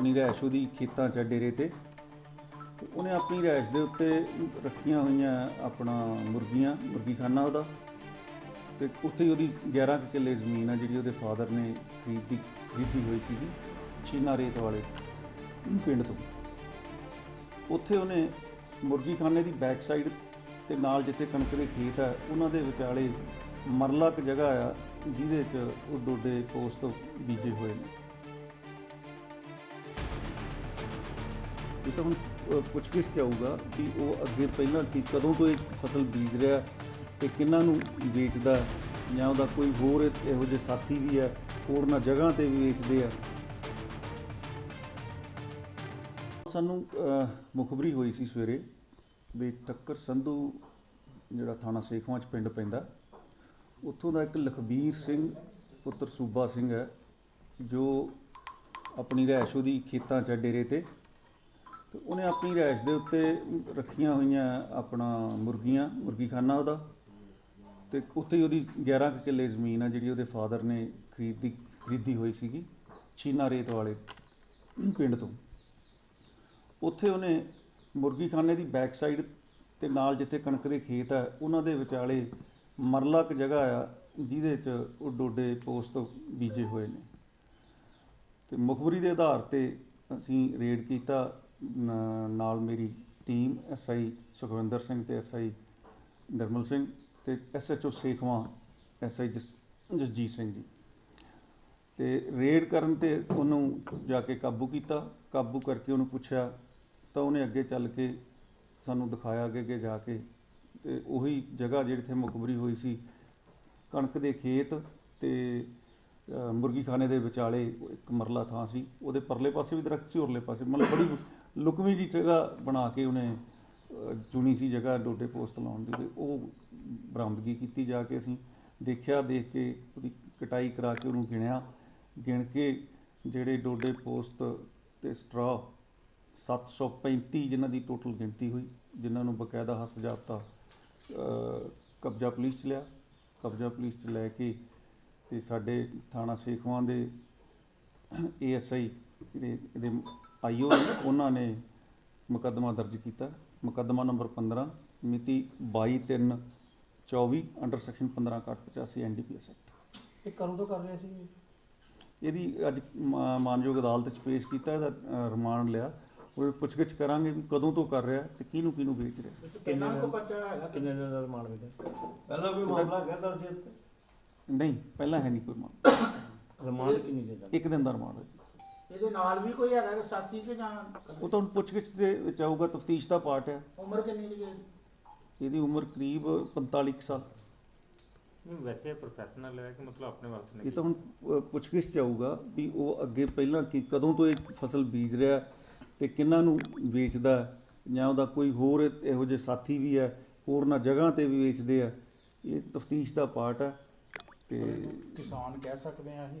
ਆਪਣੀ ਰਿਹਾਇਸ਼ ਉਹਦੀ ਖੇਤਾਂ 'ਚ ਡੇਰੇ ਤੇ। ਤੇ ਉਹਨੇ ਆਪਣੀ ਰਿਹਾਇਸ਼ ਦੇ ਉੱਤੇ ਰੱਖੀਆਂ ਹੋਈਆਂ ਆਪਣਾ ਮੁਰਗੀਆਂ, ਮੁਰਗੀਖਾਨਾ ਉਹਦਾ। ਤੇ ਉੱਥੇ ਹੀ ਉਹਦੀ 11 ਕੁ ਕਿੱਲੇ ਜ਼ਮੀਨ ਆ ਜਿਹੜੀ ਉਹਦੇ ਫਾਦਰ ਨੇ ਖਰੀਦੀ ਖਰੀਦੀ ਹੋਈ ਸੀਗੀ ਚੀਨਾ ਰੇਤ ਵਾਲੇ ਪਿੰਡ ਤੋਂ। ਉੱਥੇ ਉਹਨੇ ਮੁਰਗੀਖਾਨੇ ਦੀ ਬੈਕ ਸਾਈਡ ਤੇ ਨਾਲ ਜਿੱਥੇ ਕਣਕ ਦੇ ਖੇਤ ਆ, ਉਹਨਾਂ ਦੇ ਵਿਚਾਲੇ ਮਰਲਾ ਇੱਕ ਜਗ੍ਹਾ ਆ, ਜਿਹਦੇ 'ਚ ਉਹ ਡੋਡੇ ਪੋਸਟ ਬੀਜੇ ਹੋਏ ਨੇ। ਇਹ ਤਾਂ ਹੁਣ ਪੁੱਛਗਿੱਛ ਚਾਹੂਗਾ ਕਿ ਉਹ ਅੱਗੇ ਪਹਿਲਾਂ ਕਿ, ਕਦੋਂ ਤੋਂ ਇਹ ਫਸਲ ਬੀਜ ਰਿਹਾ ਤੇ ਕਿੰਨਾਂ ਨੂੰ ਵੇਚਦਾ ਜਾਂ ਉਹਦਾ ਕੋਈ ਹੋਰ ਇਹੋ ਜਿਹੇ ਸਾਥੀ ਵੀ ਹੈ ਹੋਰਨਾਂ ਜਗ੍ਹਾ ਤੇ ਵੀ ਵੇਚਦੇ ਆ? ਸਾਨੂੰ ਮੁਖਬਰੀ ਹੋਈ ਸੀ ਸਵੇਰੇ ਵੀ ਟੱਕਰ ਸੰਧੂ ਜਿਹੜਾ ਥਾਣਾ ਸੇਖਵਾਂ ਚ ਪਿੰਡ ਪੈਂਦਾ, ਉੱਥੋਂ ਦਾ ਇੱਕ ਲਖਬੀਰ ਸਿੰਘ ਪੁੱਤਰ ਸੂਬਾ ਸਿੰਘ ਹੈ, ਜੋ ਆਪਣੀ ਰਿਹਾਇਸ਼ ਦੀ ਖੇਤਾਂ 'ਚ ਡੇਰੇ ਤੇ। ਤੇ ਉਹਨੇ ਆਪਣੀ ਰਿਹਾਇਸ਼ ਦੇ ਉੱਤੇ ਰੱਖੀਆਂ ਹੋਈਆਂ ਆਪਣਾ ਮੁਰਗੀਆਂ, ਮੁਰਗੀਖਾਨਾ ਉਹਦਾ। ਤੇ ਉੱਥੇ ਹੀ ਉਹਦੀ 11 ਕੁ ਕਿੱਲੇ ਜ਼ਮੀਨ ਆ ਜਿਹੜੀ ਉਹਦੇ ਫਾਦਰ ਨੇ ਖਰੀਦੀ ਖਰੀਦੀ ਹੋਈ ਸੀਗੀ ਚੀਨਾ ਰੇਤ ਵਾਲੇ ਪਿੰਡ ਤੋਂ। ਉੱਥੇ ਉਹਨੇ ਮੁਰਗੀਖਾਨੇ ਦੀ ਬੈਕ ਸਾਈਡ ਤੇ ਨਾਲ ਜਿੱਥੇ ਕਣਕ ਦੇ ਖੇਤ ਆ, ਉਹਨਾਂ ਦੇ ਵਿਚਾਲੇ ਮਰਲਾ ਕੁ ਜਗ੍ਹਾ ਆ, ਜਿਹਦੇ 'ਚ ਉਹ ਡੋਡੇ ਪੋਸਟ ਬੀਜੇ ਹੋਏ ਨੇ। ਤੇ ਮੁਖਬਰੀ ਦੇ ਆਧਾਰ ਤੇ ਅਸੀਂ ਰੇਡ ਕੀਤਾ ਨਾਲ ਮੇਰੀ ਟੀਮ ਐਸਆਈ ਸੁਖਵਿੰਦਰ ਸਿੰਘ ਤੇ ਐਸਆਈ ਨਿਰਮਲ ਸਿੰਘ ਤੇ ਐਸਐਚਓ ਸੇਖਵਾਂ ਐਸਆਈ ਜਸਜੀਤ ਸਿੰਘ ਜੀ। ਤੇ ਰੇਡ ਕਰਨ ਤੇ ਉਹਨੂੰ ਜਾ ਕੇ ਕਾਬੂ ਕੀਤਾ ਕਾਬੂ ਕਰਕੇ ਉਹਨੂੰ ਪੁੱਛਿਆ ਤਾਂ ਉਹਨੇ ਅੱਗੇ ਚੱਲ ਕੇ ਸਾਨੂੰ ਦਿਖਾਇਆ ਅੱਗੇ ਅੱਗੇ ਜਾ ਕੇ ਤੇ ਉਹੀ ਜਗ੍ਹਾ ਜਿਹੜੀ ਤੇ ਮੁਖਬਰੀ ਹੋਈ ਸੀ ਕਣਕ ਦੇ ਖੇਤ ਤੇ ਅ, ਮੁਰਗੀਖਾਨੇ ਦੇ ਵਿਚਾਲੇ ਇੱਕ ਮਰਲਾ ਥਾਂ ਸੀ ਉਹਦੇ ਪਰਲੇ ਪਾਸੇ ਵੀ ਦਰਖਤ ਸੀ ਉਰਲੇ ਪਾਸੇ ਮਤਲਬ ਬੜੀ ਲੁਕਵੀਂ ਜੀ ਜਗ੍ਹਾ ਬਣਾ ਕੇ ਉਹਨੇ ਚੁਣੀ ਸੀ ਜਗ੍ਹਾ ਡੋਡੇ ਪੋਸਟ ਲਾਉਣ ਦੀ ਤੇ ਉਹ ਬਰਾਮਦਗੀ ਕੀਤੀ ਜਾ ਕੇ ਅਸੀਂ ਦੇਖਿਆ, ਦੇਖ ਕੇ ਉਹਦੀ ਕਟਾਈ ਕਰਾ ਕੇ ਉਹਨੂੰ ਗਿਣਿਆ। ਗਿਣ ਕੇ ਜਿਹੜੇ ਡੋਡੇ ਪੋਸਟ ਤੇ ਸਟਰਾ 735 ਜਿਨ੍ਹਾਂ ਦੀ ਟੋਟਲ ਗਿਣਤੀ ਹੋਈ, ਜਿਨ੍ਹਾਂ ਨੂੰ ਬਕਾਇਦਾ ਹਸਪ ਕਬਜ਼ਾ ਪੁਲਿਸ ਚ ਲਿਆ। ਕਬਜ਼ਾ ਪੁਲਿਸ ਚ ਲੈ ਕੇ ਤੇ ਸਾਡੇ ਥਾਣਾ ਸੇਖਵਾਂ ਦੇ ਏਐਸਆਈ ਜਿਹੜੇ ਇਹਦੇ ਆਈਓ ਉਹਨਾਂ ਨੇ ਮੁਕੱਦਮਾ ਦਰਜ ਕੀਤਾ। ਮੁਕੱਦਮਾ ਨੰਬਰ 15 ਮਿਤੀ 22/3/24 ਅੰਡਰ ਸੈਕਸ਼ਨ 15/85 ਐਨਡੀਪੀਐਸ ਐਕਟ। ਇਹ ਕਦੋਂ ਤੋਂ ਕਰ ਰਿਹਾ ਸੀ ਇਹਦੀ ਅੱਜ ਮਾਨਯੋਗ ਅਦਾਲਤ 'ਚ ਪੇਸ਼ ਕੀਤਾ ਇਹਦਾ ਰਿਮਾਂਡ ਲਿਆ। ਉਹ ਪੁੱਛਗਿੱਛ ਕਰਾਂਗੇ ਵੀ ਕਦੋਂ ਤੋਂ ਕਰ ਰਿਹਾ ਤੇ ਕਿਹਨੂੰ ਕਿਹਨੂੰ ਵੇਚ ਰਿਹਾ। ਕਿੰਨੇ ਕੋ ਬੱਚਾ ਹੈਗਾ? ਕਿੰਨੇ ਦਿਨ ਦਾ ਰਿਮਾਂਡ ਮਿਲਿਆ ਪਹਿਲਾਂ ਕੋਈ ਮਾਮਲਾ ਹੈਗਾ ਦਰਜ ਇੱਥੇ ਨਹੀਂ ਪਹਿਲਾਂ ਹੈ ਨਹੀਂ ਕੋਈ ਮਾਮਲਾ। ਰਿਮਾਂਡ ਕਿੰਨੀ ਦਿਨ ਦਾ? ਇੱਕ ਦਿਨ ਦਾ ਰਿਮਾਂਡ ਹੈ ਜੀ। ਇਹਦੇ ਨਾਲ ਵੀ ਕੋਈ ਹੈਗਾ ਕਿ ਸਾਥੀ ਕਿ ਜਾਂ ਉਹ ਤਾਂ ਹੁਣ ਪੁੱਛਗਿੱਛ ਦੇ ਵਿੱਚ ਆਊਗਾ ਤਫਤੀਸ਼ ਦਾ ਪਾਰਟ ਹੈ। ਉਮਰ ਕਿੰਨੀ ਕੁ ਜੀ? ਇਹਦੀ ਉਮਰ ਕਰੀਬ 45 ਕੁ ਸਾਲ। ਨਹੀਂ ਵੈਸੇ ਪ੍ਰੋਫੈਸ਼ਨਲ ਹੈ ਕਿ ਮਤਲਬ ਆਪਣੇ ਵਾਸਤੇ ਇਹ ਤਾਂ ਹੁਣ ਅ, ਪੁੱਛਗਿੱਛ 'ਚ ਆਊਗਾ ਵੀ ਉਹ ਅੱਗੇ ਪਹਿਲਾਂ ਕਿ ਕਦੋਂ ਤੋਂ ਇਹ ਫਸਲ ਬੀਜ ਰਿਹਾ ਤੇ ਕਿੰਨਾਂ ਨੂੰ ਵੇਚਦਾ ਜਾਂ ਉਹਦਾ ਕੋਈ ਹੋਰ ਇਹ- ਇਹੋ ਜਿਹੇ ਸਾਥੀ ਵੀ ਹੈ ਹੋਰਨਾਂ ਜਗ੍ਹਾ ਤੇ ਵੀ ਵੇਚਦੇ ਆ। ਇਹ ਤਫਤੀਸ਼ ਦਾ ਪਾਰਟ ਹੈ ਤੇ ਕਿਸਾਨ ਕਹਿ ਸਕਦੇ ਆ ਇਹ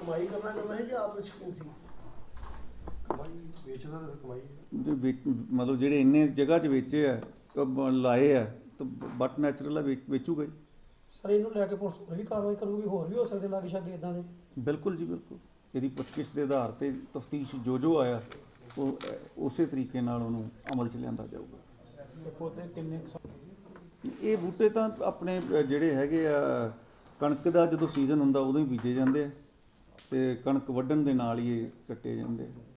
ਕਮਾਈ ਕਰਨਾ ਚਾਹੁੰਦਾ ਹੈ ਜਾਂ ਆਪ ਸ਼ਕੀਨ ਸੀ? ਕਮਾਈ ਵੇਚਦਾ ਤਾਂ ਫਿਰ ਕਮਾਈ ਦੇ ਵਿੱਚ- ਮਤਲਬ ਜਿਹੜੇ ਇੰਨੇ ਜਗ੍ਹਾ 'ਚ ਵੇਚੇ ਆ ਅਹ ਲਾਏ ਆ ਤਾਂ ਬਟ ਨੈਚੁਰਲ ਆ ਵੇਚ- ਵੇਚੂਗਾ ਹੀ। ਸਰ ਇਹਨੂੰ ਲੈ ਕੇ ਪੁਲਿਸ ਹੋਰ ਵੀ ਕਾਰਵਾਈ ਕਰੂਗੀ ਹੋਰ ਵੀ ਹੋ ਸਕਦੇ ਲਾਗੇ ਛਾਗੇ ਇਦਾਂ ਦੇ? ਬਿਲਕੁਲ ਜੀ ਬਿਲਕੁਲ। ਇਹਦੀ ਪੁੱਛਗਿੱਛ ਦੇ ਆਧਾਰ ਤੇ ਤਫਤੀਸ਼ ਜੋ ਜੋ ਆਇਆ ਉਹ ਅਹ, ਉਸੇ ਤਰੀਕੇ ਨਾਲ ਉਹਨੂੰ ਅਮਲ 'ਚ ਲਿਆਂਦਾ ਜਾਊਗਾ। ਕੁ ਸਾ- ਇਹ ਬੂਟੇ ਤਾਂ ਆਪਣੇ ਅਹ, ਜਿਹੜੇ ਹੈਗੇ ਆ ਕਣਕ ਦਾ ਜਦੋਂ ਸੀਜ਼ਨ ਹੁੰਦਾ ਉਦੋਂ ਹੀ ਬੀਜੇ ਜਾਂਦੇ ਆ। ਤੇ ਕਣਕ ਵੱਢਣ ਦੇ ਨਾਲ ਹੀ ਇਹ ਕੱਟੇ ਜਾਂਦੇ